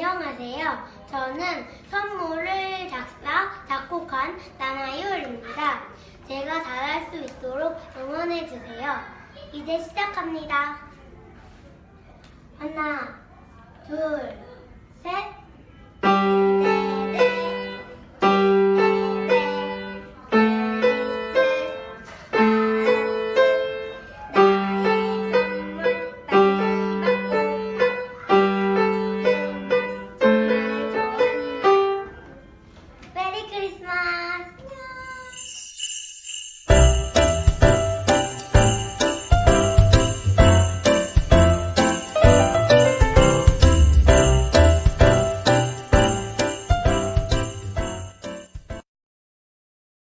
안녕하세요. 저는 선물을 작사, 작곡한 나나이올입니다. 제가 잘할 수 있도록 응원해주세요. 이제 시작합니다. 하나, 둘, Christmas!